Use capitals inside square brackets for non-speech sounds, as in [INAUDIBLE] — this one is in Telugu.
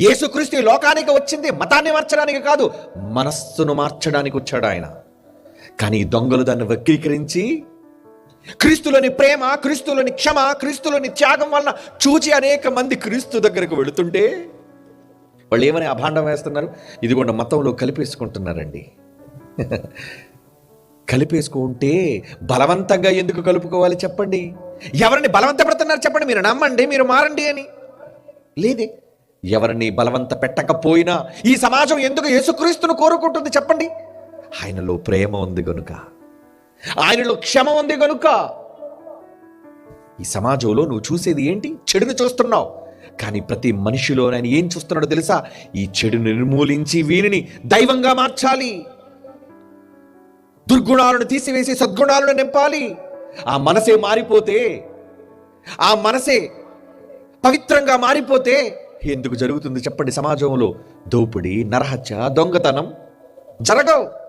యేసుక్రీస్తు ఈ లోకానికి వచ్చింది మతాన్ని మార్చడానికి కాదు మనస్సును మార్చడానికి వచ్చాడు ఆయన. కానీ దొంగలు దాన్ని వక్రీకరించి క్రీస్తులోని ప్రేమ క్రీస్తులోని క్షమ క్రీస్తులోని త్యాగం వలన చూచి అనేక మంది క్రీస్తు దగ్గరకు వెళుతుంటే వాళ్ళు ఏమని అభాండం వేస్తున్నారు? ఇదిగోండి మతంలో కలిపేసుకుంటున్నారండి. [LAUGHS] కలిపేసుకుంటే బలవంతంగా ఎందుకు కలుపుకోవాలి చెప్పండి? ఎవరిని బలవంతపడుతున్నారు చెప్పండి? మీరు నమ్మండి మీరు మారండి అని. లేదే. ఎవరిని బలవంత పెట్టకపోయినా ఈ సమాజం ఎందుకు యేసుక్రీస్తును కోరుకుంటుంది చెప్పండి? ఆయనలో ప్రేమ ఉంది గనుక. ఆయనలో క్షమ ఉంది గనుక. ఈ సమాజంలో నువ్వు చూసేది ఏంటి? చెడును చూస్తున్నావు. కానీ ప్రతి మనిషిలో ఆయన ఏం చూస్తున్నాడో తెలుసా? ఈ చెడును నిర్మూలించి వీరిని దైవంగా మార్చాలి. దుర్గుణాలను తీసివేసి సద్గుణాలను నింపాలి. ఆ మనసే మారిపోతే ఆ మనసే పవిత్రంగా మారిపోతే ఎందుకు జరుగుతుంది? చెప్పండి. సమాజంలో దోపిడీ నరహత్య దొంగతనం జరగవు.